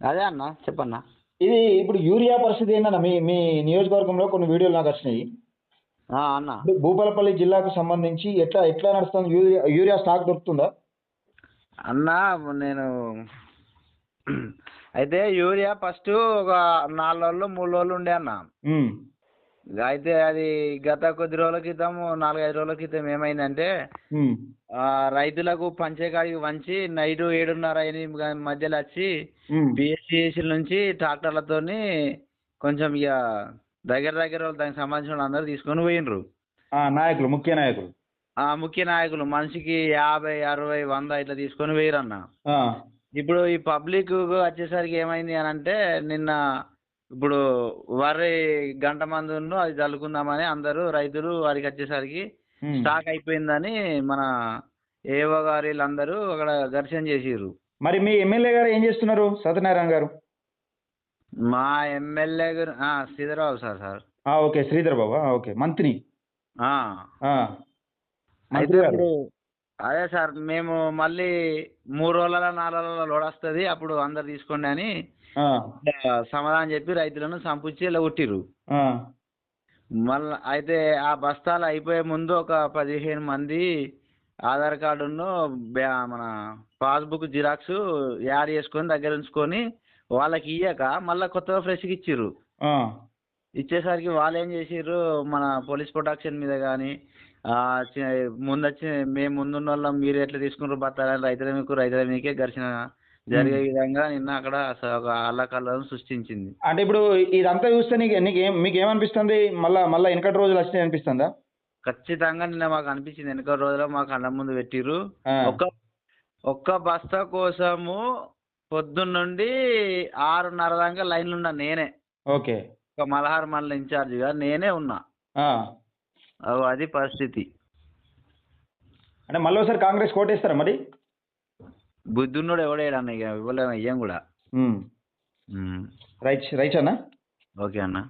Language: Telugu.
అదే అన్న చెప్పన్నా. ఇది ఇప్పుడు యూరియా పరిస్థితి ఏంటన్నా? మీ మీ నియోజకవర్గంలో కొన్ని వీడియోలు నాకు వచ్చినాయి. అన్న. భూపాలపల్లి జిల్లాకు సంబంధించి ఎట్లా ఎట్లా నడుస్తుంది? యూరియా యూరియా స్టాక్ దొరుకుతుందా? అన్న నేను అయితే యూరియా ఫస్ట్ ఒక నాలుగు రోజులు మూడు రోజులు ఉండే అన్న. అయితే అది గత కొద్ది రోజుల క్రితం నాలుగైదు రోజుల క్రితం ఏమైందంటే రైతులకు పంచేకాడికి వంచి నైట్ ఏడున్నర ఎనిమిది మధ్యలో వచ్చి ఉమ్, పిఎస్సిఎస్సి నుంచి ట్రాక్టర్లతోని కొంచెం ఇక దగ్గర దగ్గర వాళ్ళు దానికి సంబంధించిన అందరూ తీసుకొని పోయినరు నాయకులు ముఖ్య నాయకులు. ఆ ముఖ్య నాయకులు మనిషికి యాభై అరవై వంద ఇట్లా తీసుకొని పోయిరన్న. ఇప్పుడు ఈ పబ్లిక్ వచ్చేసరికి ఏమైంది అని అంటే నిన్న ఇప్పుడు వరి గంట మందును అది చల్లుకుందామని అందరూ రైతులు వారికి వచ్చేసరికి. స్టాక్ అయిపోయిందని మన ఏవో గారు వీళ్ళందరూ అక్కడ ఘర్షణ చేసిర్రు. మరి మీ ఎమ్మెల్యే గారు ఏం చేస్తున్నారు? సత్యనారాయణ గారు. మా ఎమ్మెల్యే గారు ఆ, Sridhar Rao sir sir. Okay Sridhar Baba okay మంత్రి. అయితే ఇప్పుడు అదే సార్ మేము మళ్ళీ మూడు రోజుల నాలుగు రోజుల లోడ్ వస్తుంది. అప్పుడు అందరు తీసుకోండి అని సమాధానం చెప్పి రైతులను సంపుచ్చి ఇలా కొట్టిర్రు. మళ్ళీ అయితే ఆ బస్తాలు అయిపోయే ముందు ఒక పదిహేను మంది ఆధార్ కార్డును మన పాస్బుక్ జిరాక్స్ యాడ్ చేసుకొని దగ్గర ఉంచుకొని వాళ్ళకి ఇయ్యక మళ్ళీ కొత్తగా ఫ్రెష్గా ఇచ్చిర్రు. ఇచ్చేసరికి వాళ్ళు ఏం చేసిర్రు? మన పోలీస్ ప్రొటెక్షన్ మీద కానీ ముందు వచ్చి మేము ముందున్న వాళ్ళం మీరు ఎట్లా తీసుకున్నారు బత్తాలని రైతుల మీకు రైతుల మీకే ఘర్షణ. జరిగే విధంగా నిన్న అక్కడ ఒక అల్లకల్లను సృష్టించింది. అంటే ఇప్పుడు ఇదంతా చూస్తే నీకు నీకు మీకు ఏమనిపిస్తుంది మళ్ళా మళ్ళా వెనకటి రోజులు వచ్చినాయి అనిపిస్తుందా? ఖచ్చితంగా నిన్న మాకు అనిపించింది. వెనక రోజులో మాకు కళ్ళ ముందు పెట్టిర్రు. ఆ, ఒక్క ఒక్క బస్తా కోసము పొద్దున్న నుండి ఆరున్నర దాకా లైన్లు ఉన్నా నేనే. ఓకే. ఒక మలహార్ మండల ఇన్ఛార్జిగా నేనే ఉన్నా. అది పరిస్థితి. అంటే మళ్ళీ ఒకసారి కాంగ్రెస్ కోటేస్తారా మరి? బుద్ధున్నోడు ఎవడేడన్న ఇక ఇవ్వలేము ఇయ్యం కూడా. రైట్ రైట్ అన్న? ఓకే అన్న.